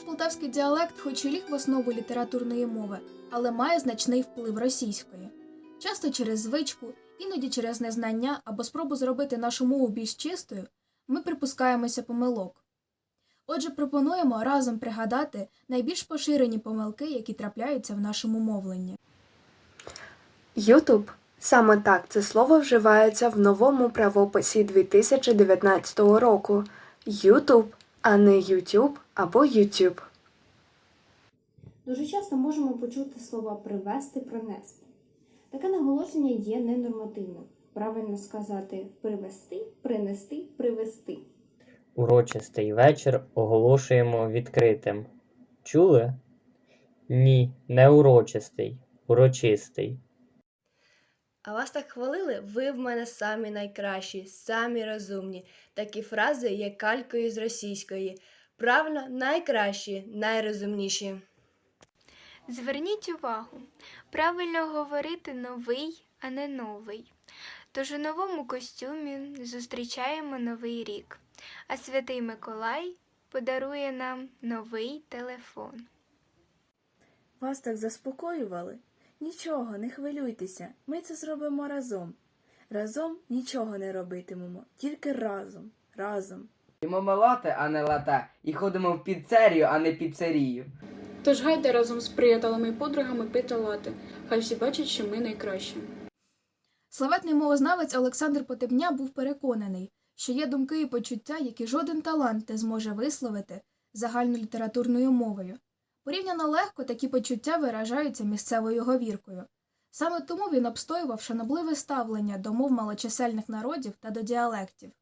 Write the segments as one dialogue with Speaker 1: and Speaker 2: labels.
Speaker 1: полтавський діалект, хоч і ліг в основу літературної мови, але має значний вплив російської. Часто через звичку, іноді через незнання або спробу зробити нашу мову більш чистою, ми припускаємося помилок. Отже, пропонуємо разом пригадати найбільш поширені помилки, які трапляються в нашому мовленні.
Speaker 2: Ютуб саме так це слово вживається в новому правописі 2019 року. Ютуб, а не Ютюб або Ютюб.
Speaker 3: Дуже часто можемо почути слова привести, принести. Таке наголошення є ненормативним. Правильно сказати привести, принести, привести.
Speaker 4: Урочистий вечір оголошуємо відкритим. Чули? Ні, не урочистий, урочистий.
Speaker 5: А вас так хвалили? Ви в мене самі найкращі, самі розумні. Такі фрази є калькою з російської. Правильно, найкращі, найрозумніші.
Speaker 6: Зверніть увагу, правильно говорити новий, а не новий. Тож у новому костюмі зустрічаємо новий рік, а святий Миколай подарує нам новий телефон.
Speaker 7: Вас так заспокоювали? Нічого, не хвилюйтеся, ми це зробимо разом. Разом нічого не робитимемо, тільки разом, разом.
Speaker 8: Їмо лате, а не лате, і ходимо в піцерію, а не піцерію.
Speaker 9: Тож гайде разом з приятелями і подругами пити лати. Хай всі бачать, що ми найкращі.
Speaker 1: Славетний мовознавець Олександр Потебня був переконаний, що є думки і почуття, які жоден талант не зможе висловити загальнолітературною мовою. Порівняно легко такі почуття виражаються місцевою говіркою. Саме тому він обстоював шанобливе ставлення до мов малочисельних народів та до діалектів.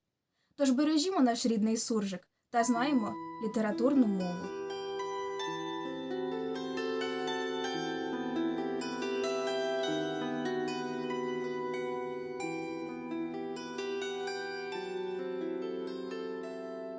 Speaker 1: Тож бережімо наш рідний суржик та знаємо літературну мову.